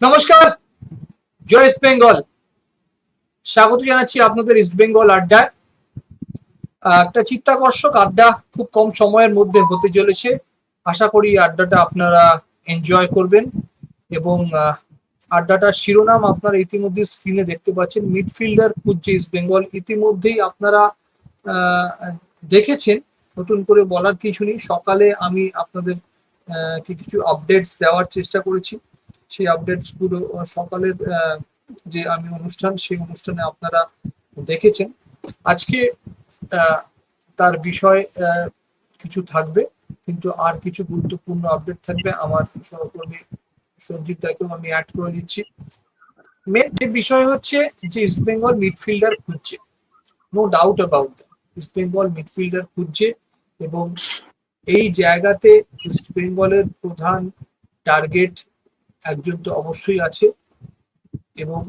নমস্কার, জয় ইস্ট বেঙ্গল। স্বাগত জানাচ্ছি আপনাদের ইস্ট বেঙ্গল আড্ডায়। একটা চিত্তাকর্ষক আড্ডা খুব কম সময়ের মধ্যে হতে চলেছে। আশা করি আড্ডাটা আপনারা এনজয় করবেন এবং আড্ডাটার শিরোনাম আপনারা ইতিমধ্যে স্ক্রিনে দেখতে পাচ্ছেন। মিডফিল্ডার খুঁজছে ইস্ট বেঙ্গল। ইতিমধ্যেই আপনারা দেখেছেন। নতুন করে বলার কিছু নেই। সকালে আমি আপনাদের কিছু আপডেটস দেওয়ার চেষ্টা করেছি। সেই আপডেটসগুলো সকালের যে আমি অনুষ্ঠান, সেই অনুষ্ঠানে আপনারা দেখেছেন। আজকে তার বিষয় কিছু থাকবে, কিন্তু আর কিছু গুরুত্বপূর্ণ আপডেট থাকবে। আমার সহকর্মী সঞ্জিত দাকেও আমি অ্যাড করে দিচ্ছি। মেন যে বিষয় হচ্ছে যে ইস্ট বেঙ্গল মিডফিল্ডার খুঁজছে। No doubt about that East Bengal midfielder খুঁজছে এবং এই জায়গাতে ইস্ট বেঙ্গলের প্রধান টার্গেট একজন তো অবশ্যই আছে। এবং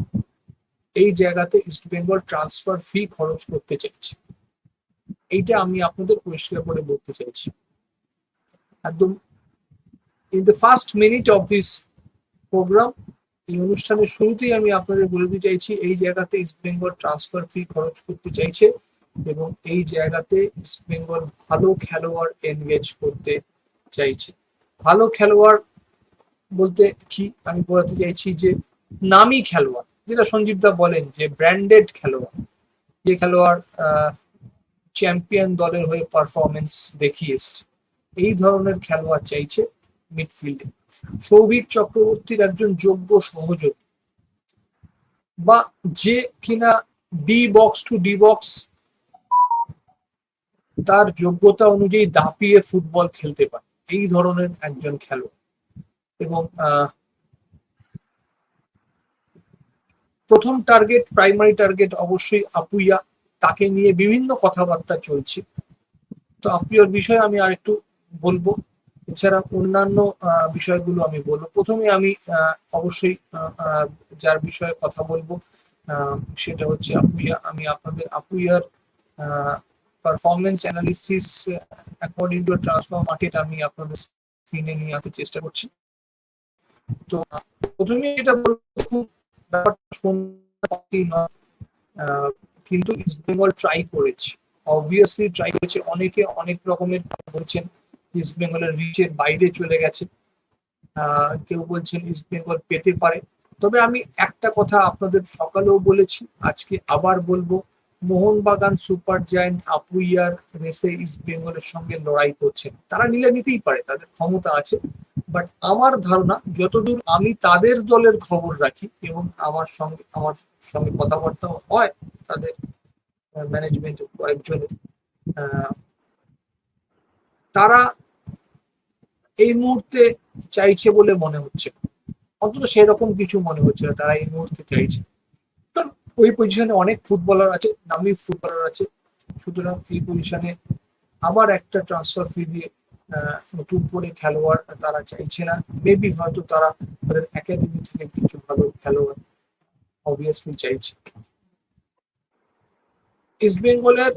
এই জায়গাতে ইস্ট বেঙ্গল ট্রান্সফার ফি খরচ করতে চাইছে। এইটা আমি আপনাদের পরিষ্কার করে বলতে চাইছি। একদম in the first minute of this programme এই অনুষ্ঠানের শুরুতেই আমি আপনাদের বলে দিতে চাইছি, এই জায়গাতে ইস্ট বেঙ্গল ট্রান্সফার ফি খরচ করতে চাইছে এবং এই জায়গাতে ইস্ট বেঙ্গল ভালো খেলোয়াড় এনগেজ করতে চাইছে। ভালো খেলোয়াড় বলতে কি? আমি বোঝাতে চাইছি যে নামি খেলোয়াড়, যেটা সঞ্জীব দা বলেন যে ব্র্যান্ডেড খেলোয়াড়, যে খেলোয়াড় চ্যাম্পিয়ন দলের হয়ে পারফরমেন্স দেখিয়ে এসছে। এই ধরনের খেলোয়াড় চাইছে মিডফিল্ডে সৌভিক চক্রবর্তীর একজন যোগ্য সহযোগী। বা যে কিনা D box to D box তার যোগ্যতা অনুযায়ী দাপিয়ে ফুটবল খেলতে পারে। এই ধরনের একজন খেলোয়াড়। এবং প্রথম টার্গেট প্রাইমারি টার্গেট অবশ্যই আপুইয়া তাকে নিয়ে বিভিন্ন কথাবার্তা চলছে। তো আপুইয়ার বিষয়ে আমি আর একটু বলব। এছাড়া অন্যান্য বিষয়গুলো আমি বলব। প্রথমে আমি অবশ্যই যার বিষয়ে কথা বলব সেটা হচ্ছে আপুইয়া। আমি আপনাদের আপুইয়ার performance analysis according to transfer market আমি আপনাদের স্ক্রিনে নিয়ে আসার চেষ্টা করছি। তো প্রথমে এটা বলব কিন্তু ইস্ট বেঙ্গল ট্রাই করেছে। অবভিয়াসলি ট্রাই করেছে। অনেকে অনেক রকমের বলছেন ইস্ট বেঙ্গলের রিচের বাইরে চলে গেছে। কেউ বলছেন ইস্ট বেঙ্গল পেতে পারে। তবে আমি একটা কথা আপনাদের সকালেও বলেছি, আজকে আবার বলব মোহনবাগান সুপার জায়ান্ট আপুইয়ার রেসে ইস্ট বেঙ্গলের সঙ্গে লড়াই করছেন। তারা নিলে নিতেই পারে তাদের ক্ষমতা আছে। বাট আমার ধারণা যতদূর আমি তাদের দলের খবর রাখি এবং আমার সঙ্গে আমার সঙ্গে কথাবার্তা হয় তাদের ম্যানেজমেন্ট কয়েকজনের আহ, তারা এই মুহূর্তে চাইছে বলে মনে হচ্ছে অন্তত সেরকম কিছু মনে হচ্ছে তারা এই মুহূর্তে চাইছে। ওই পজিশনে অনেক ফুটবলার আছে, নামি ফুটবলার আছে। সুতরাং এই পজিশনে আবার একটা ট্রান্সফার ফি দিয়ে নতুন করে খেলোয়াড় তারা চাইছে না। মেবি হয়তো তারা তাদের একাডেমি থেকে কিছু ভালো খেলোয়াড় অবভিয়াসলি চাইছে। ইস্ট বেঙ্গলের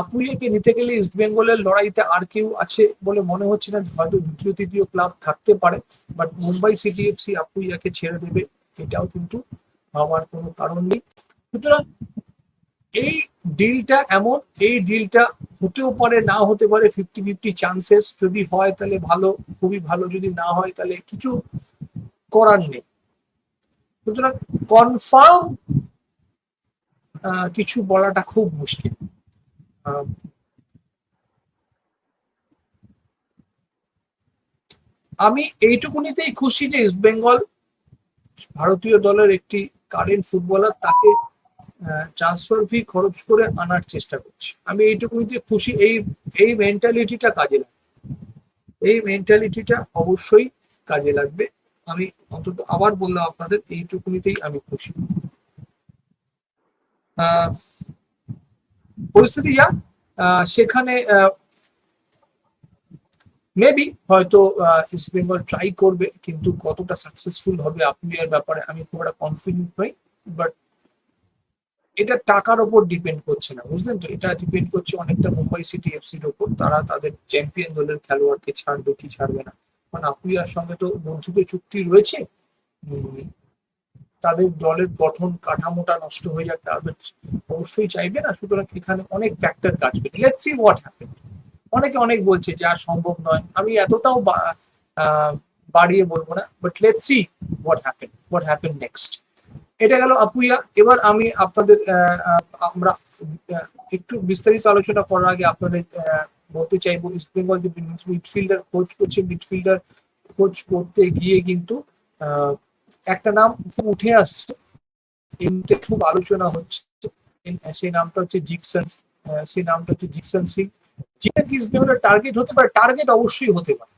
আপুইয়াকে নিতে গেলে ইস্ট বেঙ্গলের লড়াইতে আর কেউ আছে বলে মনে হচ্ছে না। হয়তো দ্বিতীয় তৃতীয় ক্লাব থাকতে পারে বাট মুম্বাই সিটি এফসি আপুইয়াকে ছেড়ে দেবে। এটাও কিন্তু ভাবার কোনো কারণ নেই। সুতরাং এই ডিলটা এমন, এই ডিলটা হতেও পারে, না হতে পারে ফিফটি ফিফটি চান্সেস যদি হয় তাহলে ভালো, খুবই ভালো, যদি না হয় তাহলে কিছু করার নেই। সুতরাং কনফার্ম কিছু বলাটা খুব মুশকিল। আমি এইটুকুনিতেই খুশি যে ইস্ট বেঙ্গল ভারতীয় দলের একটি কারেন্ট ফুটবলার তাকে ট্রান্সফার ফি খরচ করে আনার চেষ্টা করছে। আমি এইটুকুনিতে খুশি, এই এই মেন্টালিটিটা কাজে লাগবে। এই মেন্টালিটিটা অবশ্যই কাজে লাগবে। আমি অন্তত আবার বললাম আপনাদের, এইটুকুনিতেই আমি খুশি। পরিস্থিতি যা সেখানে মেবি হয়তো ইস্ট বেঙ্গল ট্রাই করবে, কিন্তু কতটা সাকসেসফুল হবে আপনি এর ব্যাপারে আমি খুব একটা কনফিডেন্ট নই বাট এটা টাকার ওপর ডিপেন্ড করছে না, বুঝলেন তো? এটা ডিপেন্ড করছে অনেকটা মুম্বাই সিটি এফসির ওপর। তারা তাদের চ্যাম্পিয়ন দলের খেলোয়াড়কে ছাড়বে কি ছাড়বে না? কারণ আপুইয়ার সঙ্গে তো বন্ধুত্ব চুক্তি রয়েছে তাদের দলের গঠন কাঠামোটা নষ্ট হয়ে যাক অবশ্যই চাইবে না, সুতরাং এখানে অনেক ফ্যাক্টর কাজ করছে লেটস সি হোয়াট হ্যাপেন অনেকে অনেক বলছে যে, আর সম্ভব নয়। আমি এতটাও বাড়িয়ে বলব না but let see what happen what happen next এটা গেল আপুইয়া। এবার আমি আপনাদের আমরা একটু বিস্তারিত আলোচনা করার আগে আপনাদের বলতে চাইব ইস্ট বেঙ্গল যে মিডফিল্ডার কোচ করছে মিডফিল্ডার কোচ করতে গিয়ে কিন্তু একটা নাম উঠে আসছে। এই মুহূর্তে খুব আলোচনা হচ্ছে। সেই নামটা হচ্ছে জিকসন সেই নামটা হচ্ছে জিকসন সিং ইস্ট বেঙ্গলের টার্গেট হতে পারে টার্গেট অবশ্যই হতে পারে।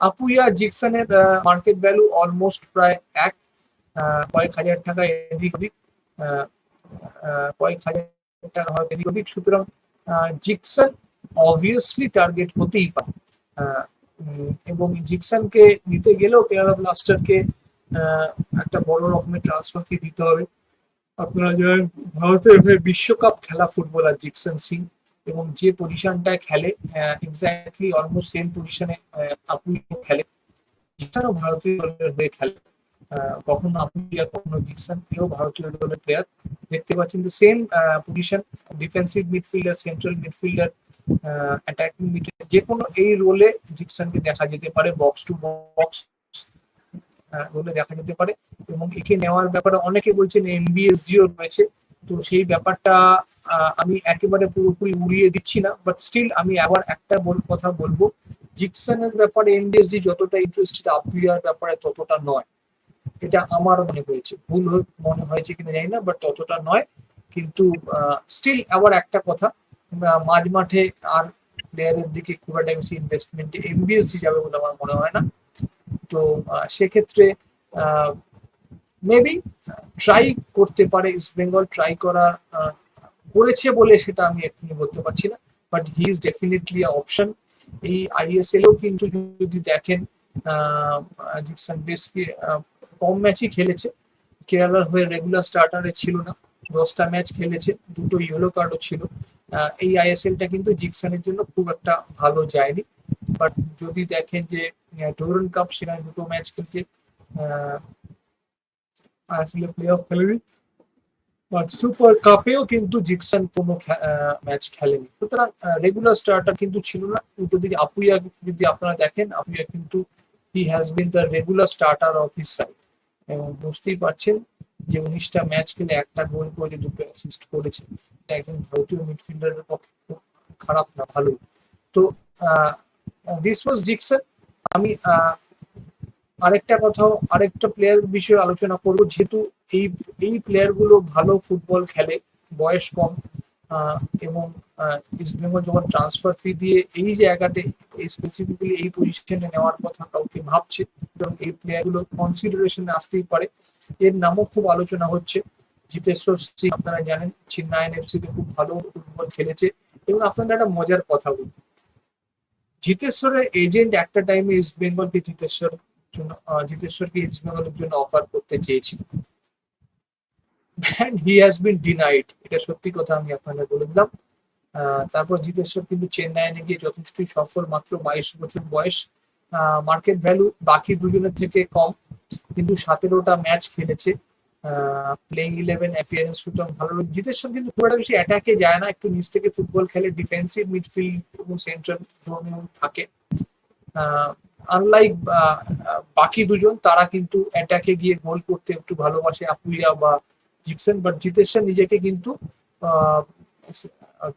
আপুইয়া জিকসনের মার্কেট ভ্যালু অলমোস্ট প্রায় এক কয়েক হাজার টাকা এদিক ওদিক কয়েক হাজার টাকা হয় এদিক ওদিক। সুতরাং জিকসন অবভিয়াসলি টার্গেট হতেই পারে। এবং জিকসনকে নিতে গেলেও কেরালা ব্লাস্টারকে একটা বড় রকমের ট্রান্সফার ফি দিতে হবে। আপনারা জানেন ভারতের বিশ্বকাপ খেলা ফুটবলার জিকসন সিং এবং যে পজিশনটা খেলে এক্স্যাক্টলি অলমোস্ট সেম পজিশনে আপুই খেলে। জিকসনও ভারতীয় দলের হয়ে খেলে। কখনো আপুইয়া কখনো জিকসন এও ভারতীয় দলের প্লেয়ার দেখতে পাচ্ছেন যে same position defensive midfielder central midfielder attacking midfielder যে কোনো এই রোলে জিকসনকে দেখা যেতে পারে বক্স টু বক্স রোলে দেখা যেতে পারে। এবং একে নেওয়ার ব্যাপারে অনেকে বলছেন এমবিএসজিও রয়েছে। তো সেই ব্যাপারটা আমি একেবারে পুরোপুরি উড়িয়ে দিচ্ছি না বাট স্টিল আমি আবার একটা কথা বলব। জিকসনের ব্যাপারে এমবিএসজি যতটা ইন্টারেস্টেড আপিয়ার ব্যাপারে ততটা নয়। এটা আমার মনে হয়েছে। ভুল মনে হয়েছে কিনা জানি না বাট ততটা নয়। কিন্তু স্টিল আবার একটা কথা মাঝ মাঠে আর প্লেয়ারের দিকে খুব একটা বেশি ইনভেস্টমেন্টে এমবিএসজি যাবে বলে আমার মনে হয় না। তো সেক্ষেত্রে মেবি ট্রাই করতে পারে ইস্ট বেঙ্গল ট্রাই আহ, করেছে বলে সেটা আমি এক্ষুনি বলতে পারছি না but he is definitely option এই আইএসএল কিন্তু যদি দেখেন জিকসন বেশ কি- কম ম্যাচই খেলেছে। কেরালার হয়ে রেগুলার স্টার্টারে ছিল না দশটা ম্যাচ খেলেছে দুটো ইয়েলো কার্ডও ছিল। এই আইএসএলটা কিন্তু জিকসানের জন্য খুব একটা ভালো যায়নি। বাট যদি দেখেন যে ডোরন কাপ সেখানে দুটো ম্যাচ খেলছে আহ, আসলে প্লে অফ খেলেনি বাট সুপার কাপেও কিন্তু জিকসন কোনো ম্যাচ খেলেনি। সুতরাং রেগুলার স্টার্টার কিন্তু ছিল না। কিন্তু যদি আপুইয়া যদি আপনারা দেখেন আপুইয়া কিন্তু he has been the regular starter of his side এবং বুঝতেই পারছেন যে উনিশটা ম্যাচ খেলে একটা গোল করে দুটো অ্যাসিস্ট করেছে একজন ভারতীয় মিডফিল্ডারের পক্ষে খারাপ না ভালো তো দিস ওয়াজ জিকসন আমি আহ, আরেকটা কথাও আরেকটা প্লেয়ার বিষয়ে আলোচনা করব। যেহেতু এই এই প্লেয়ারগুলো ভালো ফুটবল খেলে, বয়স কম এবং ইস্ট বেঙ্গল যখন ট্রান্সফার ফি দিয়ে এই জায়গাতে স্পেসিফিক্যালি এই পজিশনে নেওয়ার কথা কাউকে ভাবছে এবং এই প্লেয়ারগুলো কনসিডারেশনে আসতেই পারে। এর নামও খুব আলোচনা হচ্ছে। জিতেশ্বর সিং, আপনারা জানেন চেন্নাইন এফসি তে খুব ভালো ফুটবল খেলেছে, এবং আপনাদের একটা মজার কথা বলব জিতেশ্বরের এজেন্ট একটা টাইমে ইস্ট বেঙ্গলকে জিতেশ্বর জন্য জিতেশ্বরকে ইস্ট জন্য অফার করতে চেয়েছিল। And he has been denied. এটা সত্যি কথা আমি আপনাদের বলে দিলাম। তারপর জিতেশ্বর কিন্তু চেন্নাই চেন্নাইয়ে গিয়ে যথেষ্টই সফল, মাত্র বাইশ বছর বয়স। মার্কেট ভ্যালু বাকি দুজনের থেকে কম, কিন্তু সতেরোটা ম্যাচ খেলেছে। প্লেইং ইলেভেন অ্যাপিয়ারেন্স সুতরাং ভালো জিতেশ্বর কিন্তু খুব একটা বেশি অ্যাটাকে যায় না, একটু নিচ থেকে ফুটবল খেলে ডিফেন্সিভ মিডফিল্ড এবং সেন্ট্রাল জোনেও থাকে। আনলাইক বাকি দুজন, তারা কিন্তু অ্যাটাকে গিয়ে গোল করতে একটু ভালোবাসে আপুইয়া বা জিকসন বাট জিতেশ্বর নিজেকে কিন্তু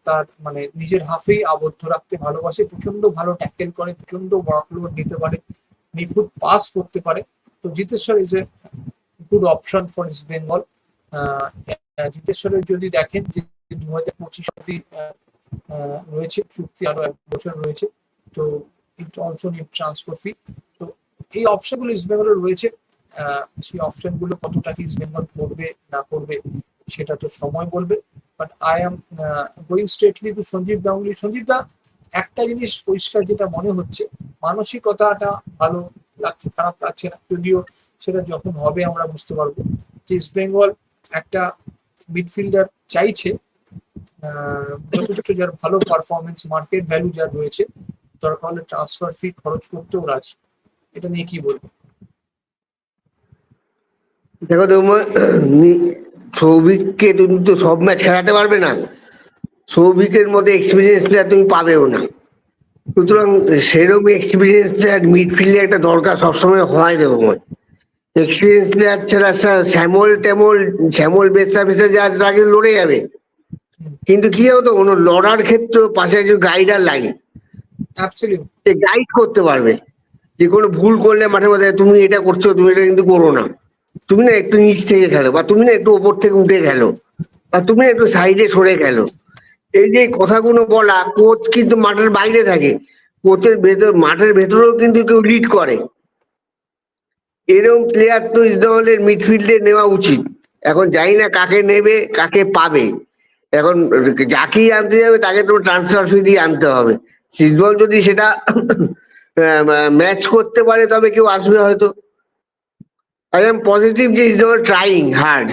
তার মানে নিজের হাফেই আবদ্ধ রাখতে ভালোবাসে প্রচণ্ড ভালো ট্যাকেল করে প্রচণ্ড ওয়ার্কলোড নিতে পারে, নিখুঁত পাস করতে পারে। তো Jiteshwor is a good option for East Bengal জিতেশ্বরের যদি দেখেন যে দু হাজার পঁচিশ অব্দি রয়েছে, চুক্তি আরও এক বছর রয়েছে, তো it also need transfer fee তো এই অপশনগুলো ইস্ট বেঙ্গলের রয়েছে। সেই অপশনগুলো কতটা কি ইস্ট বেঙ্গল করবে, না করবে, সেটা তো সময় বলবে। But I am going straightly to Sanjib Ganguly Sanjib da, একটা জিনিস পরিষ্কার যেটা মনে হচ্ছে, মানসিকতাটা ভালো লাগছে, খারাপ লাগছে না। যদিও সেটা যখন হবে আমরা বুঝতে পারব। যে ইস্ট বেঙ্গল একটা মিডফিল্ডার চাইছে যথেষ্ট যার ভালো পারফরমেন্স মার্কেট ভ্যালু যার রয়েছে। দরকার হলে ট্রান্সফার ফি খরচ করতেও রাজি। এটা নিয়ে কি বলব? দেখো তোমার সৌভিককে তুমি তো সব ম্যাচ খেলাতে পারবে না। সৌভিকের মতো এক্সপিরিয়েন্স প্লেয়ার তুমি পাবেও না। সুতরাং সেরকম এক্সপিরিয়েন্স প্লেয়ার মিডফিল্ডে একটা দরকার সবসময় হয় দেবো মনে। এক্সপিরিয়েন্স প্লেয়ার ছাড়া শ্যামল ট্যামল শ্যামল বেসা বেসা যা তাকে লড়ে যাবে। কিন্তু কি হতো কোনো লড়ার ক্ষেত্রে পাশে একজন গাইডার লাগে। গাইড করতে পারবে। যে কোনো ভুল করলে মাঠে মাঠে তুমি এটা করছ, তুমি এটা কিন্তু করো না। তুমি না একটু নিচ থেকে খেলো, বা তুমি না একটু ওপর থেকে উঠে খেলো, বা তুমি একটু সাইডে সরে খেলো। এই যে কথাগুলো বলা কোচ কিন্তু মাঠের বাইরে থাকে। কোচের ভেতর, মাঠের ভেতরেও কিন্তু কেউ লিড করে। এরকম প্লেয়ার তো ইসলামের মিডফিল্ডে নেওয়া উচিত। এখন জানি না কাকে নেবে, কাকে পাবে। এখন যাকেই আনতে যাবে, তাকে তো ট্রান্সফার ফি দিয়ে আনতে হবে। সিজবল যদি সেটা ম্যাচ করতে পারে তবে কেউ আসবে হয়তো। আই এম পজিটিভ যে ইজ নট ট্রাইং হার্ড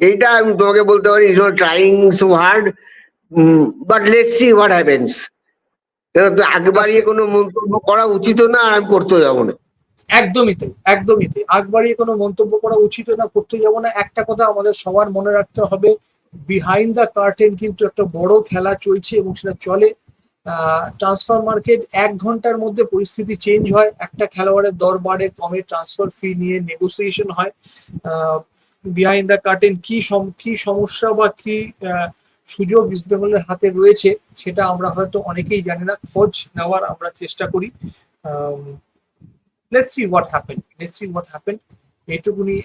এইটা আমি তোমাকে বলতে পারি is not trying so hard but let's see what happens আগে বাড়িয়ে কোনো মন্তব্য করা উচিত না আর আমি করতে যাব না। একদমই তাই একদমই তাই। আগ বাড়িয়ে কোনো মন্তব্য করা উচিত না করতে যাব না। একটা কথা আমাদের সবার মনে রাখতে হবে বিহাইন্ড দ্য কার্টেন কিন্তু একটা বড় খেলা চলছে এবং সেটা চলে। ট্রান্সফার মার্কেট এক ঘণ্টার মধ্যে পরিস্থিতি চেঞ্জ হয়। একটা খেলোয়াড়ের দর বাড়ে কমে ট্রান্সফার ফি নিয়ে নেগোসিয়েশন হয়। বিহাইন্ড দ্য কার্টেন কি কি সমস্যা বা কি সুযোগ ইস্ট বেঙ্গলের হাতে রয়েছে, সেটা আমরা হয়তো অনেকেই জানি না। খোঁজ নেওয়ার আমরা চেষ্টা করি। Let's see what happen let's see what happen এইটুকুনি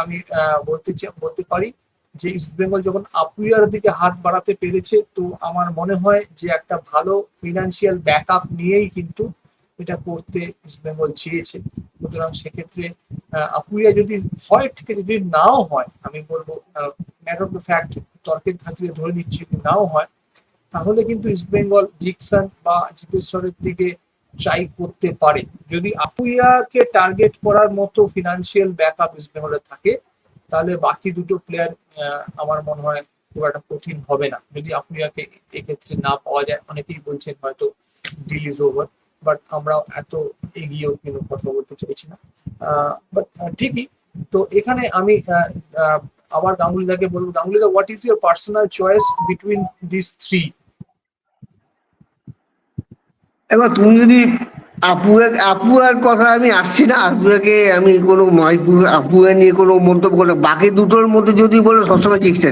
আমি বলতে বলতে পারি। যে ইস্ট বেঙ্গল যখন আপুইয়ার দিকে হাত বাড়াতে পেরেছে, তো আমার মনে হয় যে একটা ভালো ফিনান্সিয়াল ব্যাকআপ নিয়েই কিন্তু এটা করতে ইস্ট বেঙ্গল চেয়েছে। সুতরাং সেক্ষেত্রে আপুইয়া যদি হয় থেকে যদি নাও হয়, আমি বলব ম্যাটার অফ দ্য ফ্যাক্ট তর্কের খাতিরে ধরে নিচ্ছি যদি নাও হয়, তাহলে কিন্তু ইস্ট বেঙ্গল জিকসন বা জিতেশ্বরের দিকে ট্রাই করতে পারে। যদি আপুইয়াকে টার্গেট করার মতো ফিনান্সিয়াল ব্যাকআপ ইস্ট বেঙ্গলের থাকে তাহলে বাকি দুটো প্লেয়ার আমার মনে হয় খুব একটা কঠিন হবে না। যদি আপুইয়াকে এক্ষেত্রে না পাওয়া যায়, অনেকেই বলছেন হয়তো ডিল ইজ ওভার বাট আমরা এত এগিয়েও কিন্তু কথা বলতে চাইছি না। বাট ঠিকই। তো এখানে আমি আবার গাঙ্গুলিদাকে বলব, Gangulida what is your personal choice between this three এবার তুমি যদি আপুয়া আপুয়ার কথা আমি আসছি না। আপুয়াকে আমি কোনো আপুয়া নিয়ে কোনো মন্তব্য করলাম বাকি দুটোর মধ্যে যদি বলো সবসময় ঠিক আছে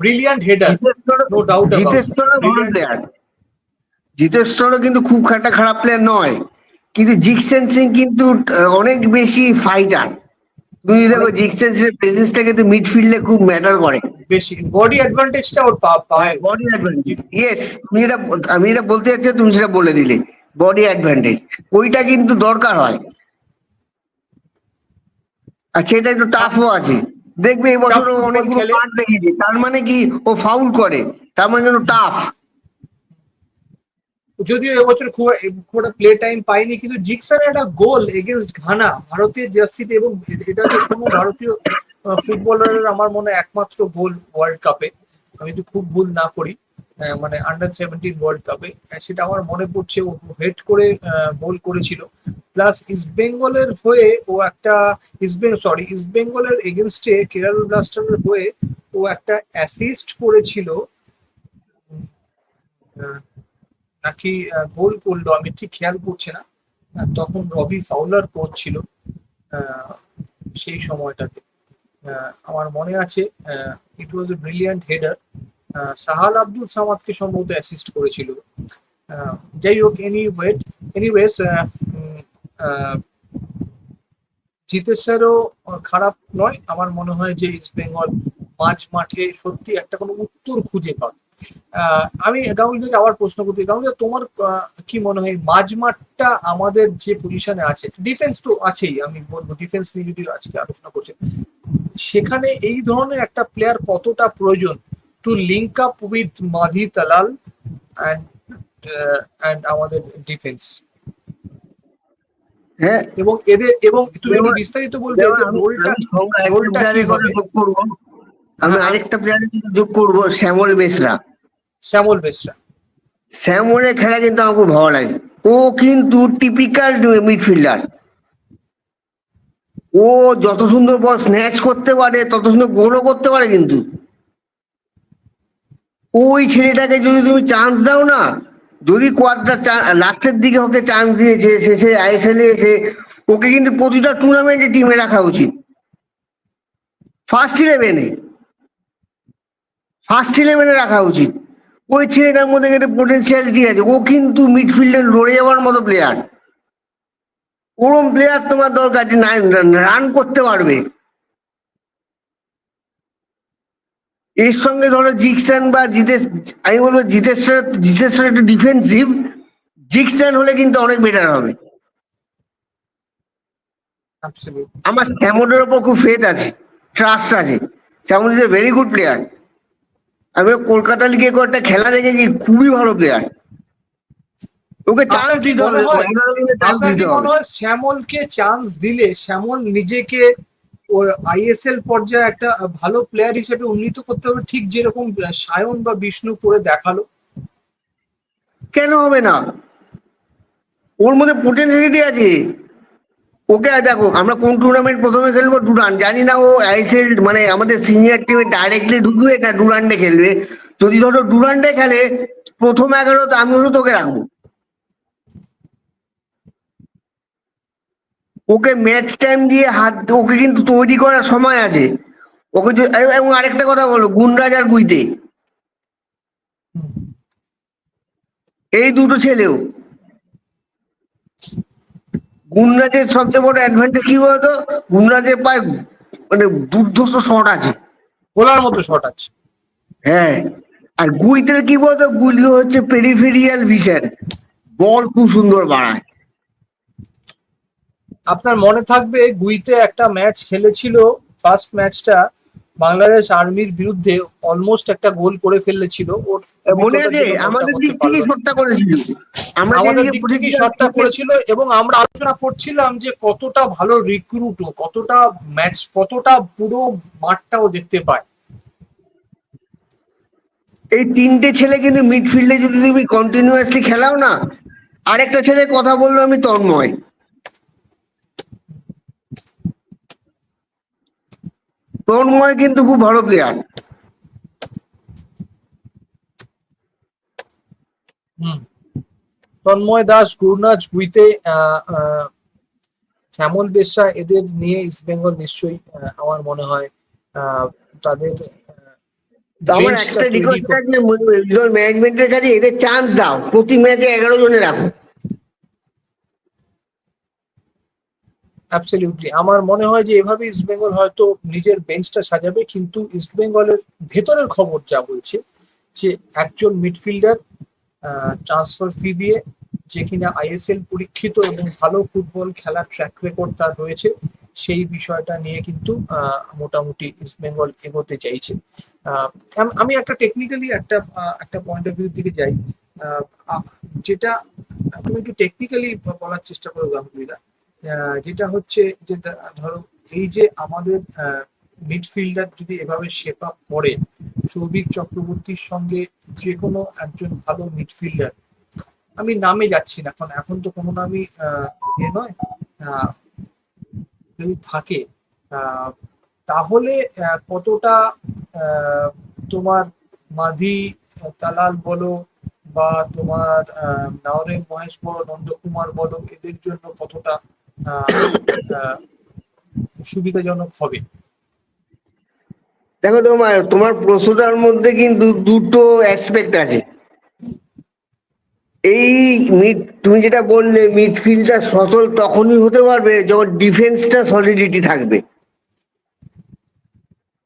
ব্রিলিয়ান্ট হেডার ভালো Brilliant. প্লেয়ার জিতেশ্বরও কিন্তু খুব একটা খারাপ প্লেয়ার নয়। কিন্তু জিকসেন সিং কিন্তু অনেক বেশি ফাইটার তুমি দেখো জিকসেন সিং প্রেজেন্সটা কিন্তু মিডফিল্ডে খুব ম্যাটার করে। বেশি বডি অ্যাডভান্টেজটা ওর পায়। বডি অ্যাডভান্টেজ ইয়েস তুমি যেটা আমি যেটা বলতে চাচ্ছি তুমি সেটা বলে দিলে। বডি অ্যাডভান্টেজ ওইটা কিন্তু দরকার হয়। আর সেটা একটু টাফও আছে। দেখবে Tough football অনেকগুলো কার্ড দেখেছি তার মানে কি ও ফাউল করে। তার মানে যেন টাফ যদিও এবছর খুব খুব একটা প্লে টাইম পাইনি কিন্তু জিক্সারের একটা গোল এগেনস্ট ঘানা ভারতীয় জার্সিতে এবং এটা তো কোনো ভারতীয় ফুটবলারের আমার মনে একমাত্র গোল ওয়ার্ল্ড কাপে আমি যদি খুব ভুল না করি মানে আন্ডার সেভেন্টিন ওয়ার্ল্ড কাপে সেটা আমার মনে পড়ছে ও হেড করে গোল করেছিল। প্লাস ইস্ট বেঙ্গলের হয়ে ও একটা ইস্ট বেঙ্গল সরি ইস্ট বেঙ্গলের এগেনস্টে কেরাল ব্লাস্টারের হয়ে ও একটা অ্যাসিস্ট করেছিল। নাকি গোল করল, আমি ঠিক খেয়াল করছি না। তখন রবি ফাউলার কোচ ছিল সেই সময়টাতে। আমার মনে আছে it was a brilliant header Sahal Abdul সামাদকে সম্ভবত অ্যাসিস্ট করেছিল। যাই হোক এনি ওয়েট এনিওয়েজ জিতেশ্বরও খারাপ নয়। আমার মনে হয় যে ইস্ট বেঙ্গল মাঝ মাঠে সত্যি একটা কোনো উত্তর খুঁজে পাবে। আমি গাঙ্গুলিকে আবার প্রশ্ন করতে গাঙ্গুলি তোমার কি মনে হয়, মাঝ মাঠটা আমাদের যে পজিশনে আছে ডিফেন্স তো আছেই, আমি বলব ডিফেন্স নিয়ে যদি আজকে আলোচনা করছে সেখানে এই ধরনের একটা প্লেয়ার কতটা প্রয়োজন? To link up with Madih Talal and and আমাদের ডিফেন্স হ্যাঁ। এবং এদের এবং তুমি একটু বিস্তারিত বলবে এদের রোলটা রোলটা কি হবে? যোগ করব। আমি হ্যাঁ। আরেকটা প্লেয়ারের যোগ করব শ্যামল বেসরা। শ্যামল বেসরা। স্যামনের খেলা কিন্তু আমার খুব ভালো লাগে। ও কিন্তু টিপিক্যাল মিডফিল্ডার ও যত সুন্দর বল স্ন্যাচ করতে পারে, তত সুন্দর গোলও করতে পারে কিন্তু। ওই ছেলেটাকে যদি তুমি চান্স দাও না, যদি কোয়ার্টার লাস্টের দিকে ওকে চান্স দিয়েছে শেষে আইএসএল এসে, ওকে কিন্তু প্রতিটা টুর্নামেন্টে টিমে রাখা উচিত। ফার্স্ট ইলেভেনে ফার্স্ট ইলেভেনে রাখা উচিত। ওই ছেলেটার মধ্যে একটা পোটেন্সিয়ালিটি আছে। ও কিন্তু মিডফিল্ডে লড়ে যাওয়ার মতো প্লেয়ার ওরম প্লেয়ার তোমার দরকার যে নাই রান করতে পারবে। এর সঙ্গে ধরো জিকসান বা জিতেশ আমি বলব জিতেশ্বর জিতেশ্বর একটু ডিফেন্সিভ জিকসান হলে কিন্তু অনেক বেটার হবে। আমার স্যামনের ওপর খুব ফেথ আছে ট্রাস্ট আছে। Salmon is a very good player আমি কলকাতা লিগে একটা খেলা দেখেছি খুবই ভালো প্লেয়ার ওকে চান্স দিতে হবে মনে হয়- শ্যামলকে চান্স দিলে শ্যামল নিজেকে আইএসএল পর্যায়ে একটা ভালো প্লেয়ার হিসেবে উন্নীত করতে হবে ঠিক যেরকম সায়ন বা বিষ্ণু করে দেখাল? কেন হবে না? ওর মধ্যে পোটেন্সিয়ালিটি আছে। ওকে দেখো আমরা কোন টুর্নামেন্ট প্রথমে খেলব? ডুরান জানি না ও আইএসএল মানে আমাদের সিনিয়র টিমে ডাইরেক্টলি ঢুকবে না ডুরান্ডে খেলবে। যদি ধরো ডুরান্ডে খেলে প্রথম এগারো তো আমি তোকে রাখব। ওকে ম্যাচ টাইম দিয়ে হাত ওকে কিন্তু তৈরি করার সময় আছে। ওকে এবং আরেকটা কথা বলো গুনরাজ আর গুইতে এই দুটো ছেলেও। গুনরাজের সবচেয়ে বড় অ্যাডভান্টেজ কি বলতো? গুনরাজের পায়ে মানে দুর্ধর্ষ শট আছে। গোলার মতো শট আছে। হ্যাঁ। আর গুইতে কি বলতো? গুলি হচ্ছে পেরিফেরিয়াল ভিশন বল খুব সুন্দর বাড়ায়। আপনার মনে থাকবে গুইতে একটা ম্যাচ খেলেছিল ফার্স্ট ম্যাচটা বাংলাদেশ আর্মির বিরুদ্ধে অলমোস্ট একটা গোল করে ফেলেছিল। ওর মনে আছে আমাদের দিক পারল শটটা করেছিল। আমরা আমাদের দিক থেকেই শটটা করেছিল এবং আমরা আলোচনা করছিলাম যে কতটা ভালো রিক্রুট ও কতটা ম্যাচ কতটা পুরো মাঠটাও দেখতে পায়। এই তিনটে ছেলে কিন্তু মিডফিল্ডে যদি তুমি কন্টিনিউয়াসলি খেলাও না আরেকটা ছেলে কথা বলল আমি তন্ময়। তন্ময় কিন্তু খুব ভালো প্লেয়ার। তন্ময় দাস গুরনাজ গুইতে শ্যামল বেশা এদের নিয়ে ইস্ট বেঙ্গল নিশ্চয়ই আমার মনে হয় আহ, তাদের আমার একটা রিকোয়েস্ট কর- ম্যানেজমেন্টের কাছে এদের চান্স দাও। প্রতি ম্যাচে এগারো জনে রাখো। অ্যাবসলিউটলি আমার মনে হয় যে এভাবে ইস্ট বেঙ্গল হয়তো নিজের বেঞ্চটা সাজাবে, কিন্তু ইস্ট বেঙ্গলের ভেতরের খবর যা বলছে, যে একজন মিডফিল্ডার ট্রান্সফার ফি দিয়ে যে কিনা আইএসএল পরীক্ষিত এবং ভালো ফুটবল খেলার ট্র্যাক রেকর্ড তার রয়েছে, সেই বিষয়টা নিয়ে কিন্তু মোটামুটি ইস্ট বেঙ্গল এগোতে চাইছে। আমি একটা টেকনিক্যালি একটা একটা পয়েন্ট অফ ভিউ দিকে যাই। যেটা আমি একটু টেকনিক্যালি বলার চেষ্টা করব গাঙ্গুলিদা। যেটা হচ্ছে যে ধরো, এই যে আমাদের মিডফিল্ডার যদি এভাবে শেপ আপ করে, সৌভিক চক্রবর্তীর সঙ্গে যে কোনো একজন ভালো মিডফিল্ডার আমি নামে যাচ্ছি না এখন এখন তো কোনো নামই এ নয় যদি থাকে তাহলে কতটা তোমার মাধি তালাল বলো বা তোমার নাওরেন মহেশ বলো নন্দকুমার বলো, এদের জন্য কতটা সুবিধাজনক হবে। দেখো তোমার তোমার প্রশ্নটার মধ্যে কিন্তু দুটো অ্যাসপেক্ট আছে। এই মিড তুমি যেটা বললে মিডফিল্ডটা সচল তখনই হতে পারবে যখন ডিফেন্সটা সলিডিটি থাকবে।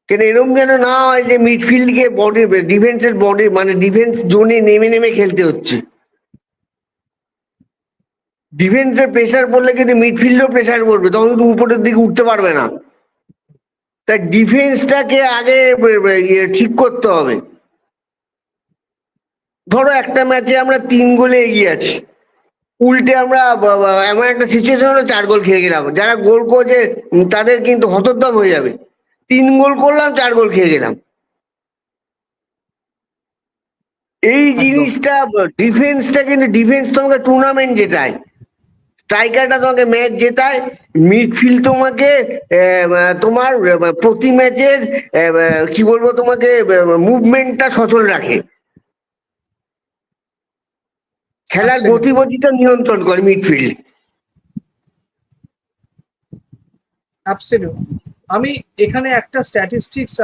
কেন এরকম যেন না হয় যে মিডফিল্ডকে বডি ডিফেন্সের বডি মানে ডিফেন্স জোনে নেমে নেমে খেলতে হচ্ছে। ডিফেন্সের প্রেসার পড়লে কিন্তু মিডফিল্ডও প্রেসার পড়বে তখন কিন্তু উপরের দিকে উঠতে পারবে না। তাই ডিফেন্সটাকে আগে ইয়ে ঠিক করতে হবে। ধরো একটা ম্যাচে আমরা তিন গোলে এগিয়ে আছি। উল্টে আমরা এমন একটা সিচুয়েশন হলো চার গোল খেয়ে গেলাম। যারা গোল করছে তাদের কিন্তু হতোদ্যম হয়ে যাবে। তিন গোল করলাম চার গোল খেয়ে গেলাম। এই জিনিসটা ডিফেন্সটা কিন্তু ডিফেন্স তোমাকে টুর্নামেন্ট জেতায় স্ট্রাইকারটা তোমাকে ম্যাচ জেতায়। মিডফিল্ড তোমাকে তোমার প্রতি ম্যাচের কি বলব তোমাকে মুভমেন্টটা সচল রাখে। খেলার. গতিবিধিটা নিয়ন্ত্রণ করে মিডফিল্ড আমি এখানে একটা স্ট্যাটিস্টিক্স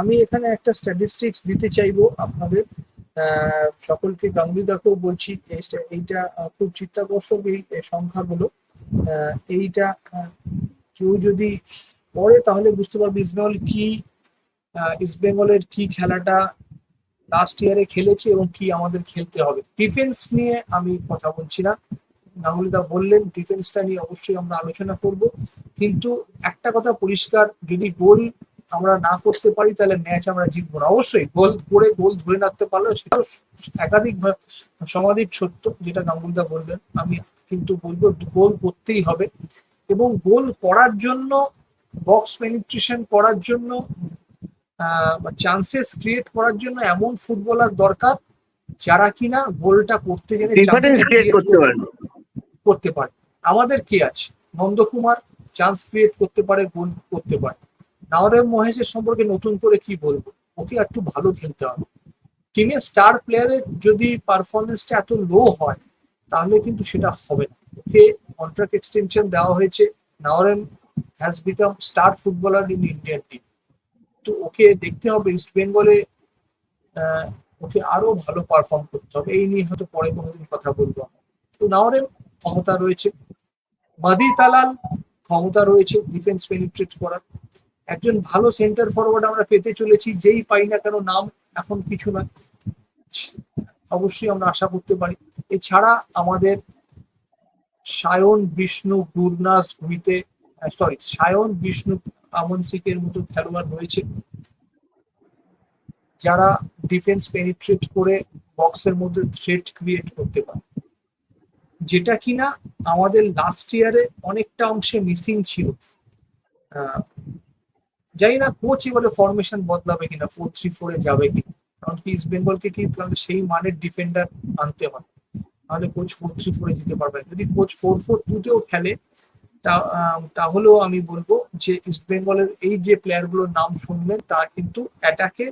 আমি এখানে একটা স্ট্যাটিস্টিক্স দিতে চাইব আপনাদের। সকলকে গাঙ্গুলিদাকেও বলছি, এইটা খুব চিত্তাকর্ষক এই সংখ্যাগুলো। এইটা কেউ যদি পড়ে তাহলে বুঝতে পারবে ইস্টবেঙ্গল কি ইস্টবেঙ্গলের কি খেলাটা লাস্ট ইয়ারে খেলেছে এবং কি আমাদের খেলতে হবে। ডিফেন্স নিয়ে আমি কথা বলছি না। গাঙ্গুলিদা বললেন ডিফেন্সটা নিয়ে অবশ্যই আমরা আলোচনা করব। কিন্তু একটা কথা পরিষ্কার, যদি গোল আমরা না করতে পারি তাহলে ম্যাচ আমরা জিতবো না। অবশ্যই গোল করে গোল ধরে রাখতে পারলে সেটাও একাধিক সমাধিক সত্য যেটা গাঙ্গুলদা বললেন। আমি কিন্তু বলব গোল করতেই হবে। এবং গোল করার জন্য বক্স পেনিট্রেশন করার জন্য চান্সেস ক্রিয়েট করার জন্য এমন ফুটবলার দরকার যারা কিনা গোলটা করতে গেলে করতে পারে। আমাদের কে আছে? নন্দকুমার চান্স ক্রিয়েট করতে পারে গোল করতে পারে। নাওরেম মহেশের সম্পর্কে নতুন করে কি বলব? ওকে একটু ভালো খেলতে হবে। টিমের স্টার প্লেয়ারের যদি পারফরমেন্সটা এত লো হয়, তাহলে কিন্তু সেটা হবে না। ওকে কন্ট্রাক্ট এক্সটেনশন দেওয়া হয়েছে। Naorem has become star footballer in Indian team তো ওকে দেখতে হবে ইস্ট বেঙ্গলে ওকে আরও ভালো পারফর্ম করতে হবে। এই নিয়ে হয়তো পরে কোনোদিন কথা বলব। তো নাওরেম ক্ষমতা রয়েছে। মাদি তালাল ক্ষমতা রয়েছে ডিফেন্স পেনিট্রেট করার। একজন ভালো সেন্টার ফরওয়ার্ড আমরা পেতে চলেছি, যেই পাই না কেন নাম এখন কিছু না। অবশ্যই আমরা আশা করতে পারি। এছাড়া আমাদের সায়ন, বিষ্ণু, গুরনাস ভূমিতে সরি সায়ন, বিষ্ণু, আমন সিকের মতো খেলোয়াড় রয়েছে। যারা ডিফেন্স পেনিট্রেট করে বক্সের মধ্যে থ্রেট ক্রিয়েট করতে পারে। যেটা কিনা আমাদের লাস্ট ইয়ারে অনেকটা অংশে মিসিং ছিল। জানি না, কোচ এবারে ফরমেশন বদলাবে কিনা ফোর থ্রি ফোরে যাবে কিনা। কারণ কি ইস্ট বেঙ্গলকে কি সেই মানের ডিফেন্ডার আনতে হয় তাহলে কোচ ফোর থ্রি ফোরে যেতে পারবে। যদি কোচ ফোর ফোর টুতেও খেলে তাহলেও আমি বলব যে ইস্ট বেঙ্গলের এই যে প্লেয়ারগুলোর নাম শুনলেন তা কিন্তু অ্যাটাকে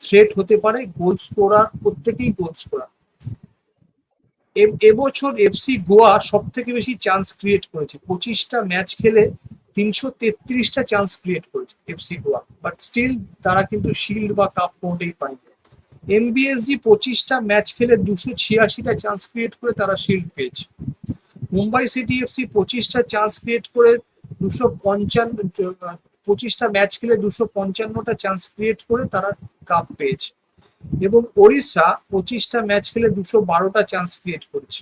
থ্রেট হতে পারে গোল স্কোরার প্রত্যেকেই গোল স্কোরার এবছর এফসি গোয়া সব থেকে বেশি চান্স ক্রিয়েট করেছে। পঁচিশটা ম্যাচ খেলে তিনশো তেত্রিশটা চান্স ক্রিয়েট করেছে এফসি গোয়া। বাট স্টিল তারা কিন্তু শিল্ড বা কাপ কোনোটাই পায়নি। এমবিএসজি পঁচিশটা ম্যাচ খেলে দুশো ছিয়াশিটা চান্স ক্রিয়েট করে তারা শিল্ড পেয়েছে। মুম্বাই সিটি এফসি পঁচিশটা চান্স ক্রিয়েট করে দুশো পঞ্চান্ন, পঁচিশটা ম্যাচ খেলে দুশো পঞ্চান্নটা চান্স ক্রিয়েট করে তারা কাপ পেয়েছে। এবং ওড়িশা পঁচিশটা ম্যাচ খেলে দুশো বারোটা চান্স ক্রিয়েট করেছে।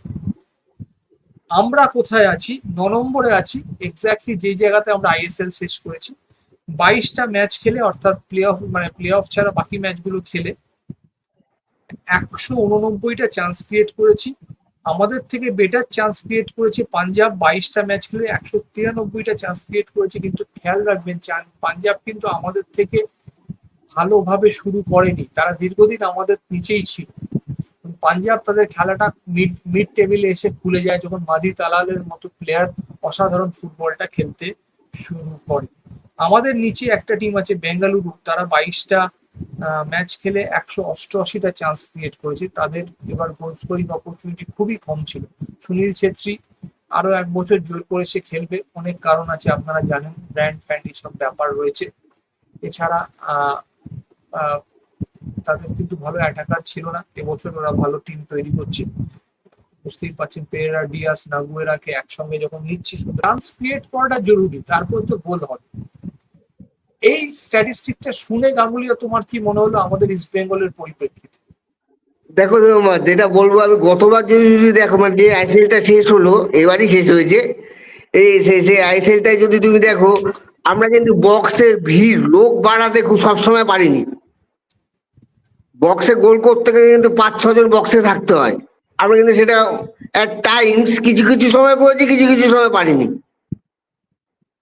আমরা কোথায় আছি? ন নম্বরে আছি। এক্স্যাক্টলি যে জায়গাতে আমরা আইএসএল শেষ করেছি। বাইশটা ম্যাচ খেলে, অর্থাৎ প্লে অফ মানে প্লে অফ ছাড়া বাকি ম্যাচগুলো খেলে, একশো উননব্বইটা চান্স ক্রিয়েট করেছি। আমাদের থেকে বেটার চান্স ক্রিয়েট করেছে পাঞ্জাব। বাইশটা ম্যাচ খেলে একশো তিরানব্বইটা চান্স ক্রিয়েট করেছে, কিন্তু খেয়াল রাখবেন, চান পাঞ্জাব কিন্তু আমাদের থেকে ভালোভাবে শুরু করেনি। তারা দীর্ঘদিন আমাদের নিচেই ছিল। পাঞ্জাব তাদের খেলাটা মিড মিড টেবিলে এসে খুলে যায় যখন মাদি তালালের মতো প্লেয়ার অসাধারণ ফুটবলটা খেলতে শুরু করে। আমাদের নিচে একটা টিম আছে বেঙ্গালুরু, তারা বাইশটা ম্যাচ খেলে একশো অষ্টআশিটা চান্স ক্রিয়েট করেছে। তাদের এবার গোল স্কোরিং অপরচুনিটি খুবই কম ছিল। সুনীল ছেত্রী আরও এক বছর জোর করে সে খেলবে। অনেক কারণ আছে, আপনারা জানেন ব্র্যান্ড ফ্যান্ড সব ব্যাপার রয়েছে। এছাড়া তাদের কিন্তু ভালো অ্যাটাকার ছিল না। এবছর ওরা ভালো টিম তৈরি করছে। বুঝতেই পারছেন, পেরেরা, ডিয়াস, নাগুয়েরাকে একসঙ্গে যখন নিচ্ছি চান্স ক্রিয়েট করাটা জরুরি, তারপর তো গোল হবে। এই স্ট্যাটিস্টিকটা শুনে গাঙ্গুলিয়া তোমার কি মনে হলো? আমাদের ইস্ট বেঙ্গলের পরিপ্রেক্ষিতে। দেখো যেটা বলব, আমি গতবার যদি দেখো মানে যে আইসিএলটা শেষ হলো, এবারই শেষ হয়েছে। এই সেই আইসিএলটাই যদি তুমি দেখো, আমরা কিন্তু বক্সের ভিড়, লোক বাড়াতে খুব সবসময় পারিনি। বক্সে গোল করতে গেলে কিন্তু পাঁচ ছজন বক্সে থাকতে হয়। আমরা কিন্তু সেটা অ্যাট টাইমস কিছু কিছু সময় করেছি, কিছু কিছু সময় পারিনি।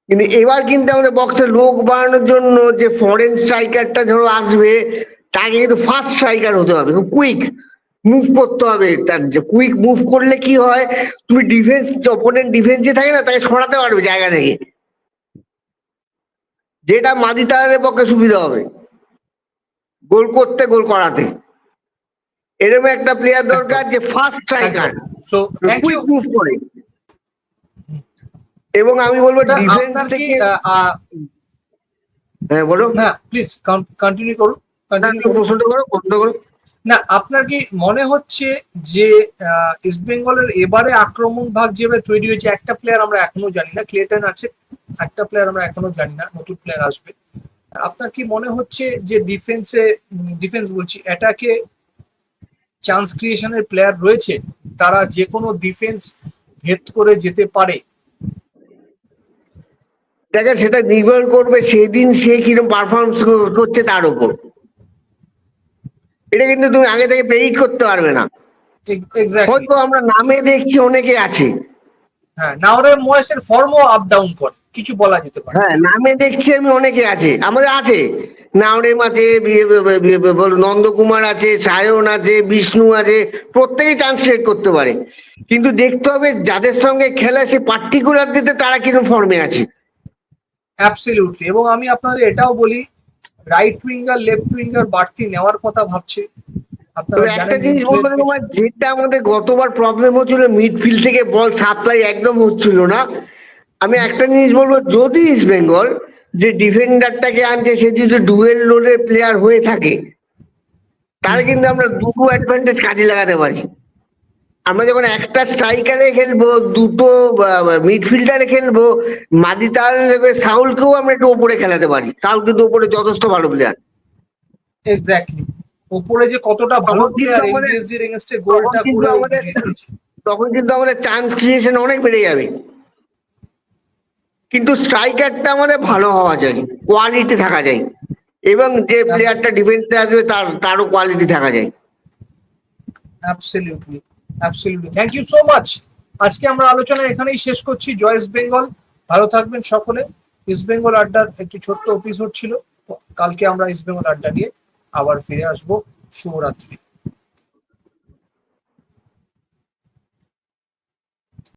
কিন্তু এবার কিন্তু আমাদের বক্সে লোক বাড়ানোর জন্য যে ফরেন স্ট্রাইকারটা ধরো আসবে, তাকে কিন্তু ফার্স্ট স্ট্রাইকার হতে হবে, খুব কুইক মুভ করতে হবে তার। যে কুইক মুভ করলে কি হয়, তুমি ডিফেন্স অপোনেন্ট ডিফেন্স যে থাকে না, তাকে সরাতে পারবে জায়গা থেকে। যেটা মাদি তারের পক্ষে সুবিধা হবে। গোল করতে গোল করাতে। এরকম একটা প্লেয়ার দরকার যে first striker so thank you quick move করে। এবং আমি বলব ডিফেন্স থেকে হ্যাঁ বলো হ্যাঁ প্লিজ কন্টিনিউ করুন কন্টিনিউ প্রশ্নটা করো প্রশ্ন করো। না আপনার কি মনে হচ্ছে যে ইস্ট বেঙ্গলের এবারে আক্রমণ ভাগ যেভাবে তৈরি হয়েছে একটা প্লেয়ার আমরা এখনও জানি না ক্লেটন আছে একটা প্লেয়ার আমরা এখনও জানি না নতুন প্লেয়ার আসবে। আপনার কি মনে হচ্ছে যে ডিফেন্সে ডিফেন্স বলছি অ্যাটাকে চান্স ক্রিয়েশনের প্লেয়ার রয়েছে? তারা যে কোনো ডিফেন্স ভেদ করে যেতে পারে? দেখেন সেটা নির্ভর করবে সেদিন সে কীরকম পারফরমেন্স করছে তার উপর। এটা কিন্তু তুমি আগে থেকে প্রেডিক্ট করতে পারবে না। হয়তো আমরা নামে দেখছি অনেকে আছে। হ্যাঁ নাওরে ময়েসের ফর্মও আপ ডাউন করে কিছু বলা যেতে পারে। হ্যাঁ নামে দেখছি আমি অনেকে আছে আমাদের আছে। বি- বলো নন্দকুমার আছে সায়ন আছে বিষ্ণু আছে প্রত্যেকেই চান্স ক্রিয়েট করতে পারে। কিন্তু দেখতে হবে যাদের সঙ্গে খেলে সে পার্টিকুলার দিতে তারা কীরকম ফর্মে আছে। অ্যাবসলিউটলি এবং আমি আপনাদের এটাও বলি রাইট উইঙ্গার লেফট উইঙ্গার বাড়তি নেওয়ার কথা ভাবছে। একটা জিনিস বলব তোমার যেটা আমাদের গতবার প্রবলেম হচ্ছিল মিডফিল্ড থেকে বল সাপ্লাই একদম হচ্ছিল না। আমি একটা জিনিস বলব যদি ইস্ট বেঙ্গল যে ডিফেন্ডারটাকে আনছে সে যদি ডুয়েল লোডের প্লেয়ার হয়ে থাকে তাহলে কিন্তু আমরা দুটো অ্যাডভান্টেজ কাজে লাগাতে পারি। আমরা যখন একটা স্ট্রাইকারে খেলব দুটো মিডফিল্ডারে খেলব মাদি তাহলে সাউলকেও আমরা একটু ওপরে খেলাতে পারি। সাউল কিন্তু ওপরে যথেষ্ট ভালো প্লেয়ার এক্স্যাক্টলি উপরে যে কতটা ভালো প্লেয়ার এগেইনস্টে গোলটা করে তখন কিন্তু আমাদের চান্স ক্রিয়েশন অনেক বেড়ে যাবে। কিন্তু স্ট্রাইকারটা আমাদের ভালো হওয়া চাই কোয়ালিটি থাকা যায় এবং যে প্লেয়ারটা ডিফেন্সে আসবে তার তারও কোয়ালিটি থাকা যায় absolutely absolutely thank you so much আজকে আমরা আলোচনা এখানেই শেষ করছি। জয় ইস্ট বেঙ্গল ভালো থাকবেন সকলে। ইস্ট বেঙ্গল আড্ডার একটি ছোট্ট এপিসোড ছিল। কালকে আমরা ইস্ট বেঙ্গল আড্ডা নিয়ে আবার ফিরে আসব। শুভরাত্রি।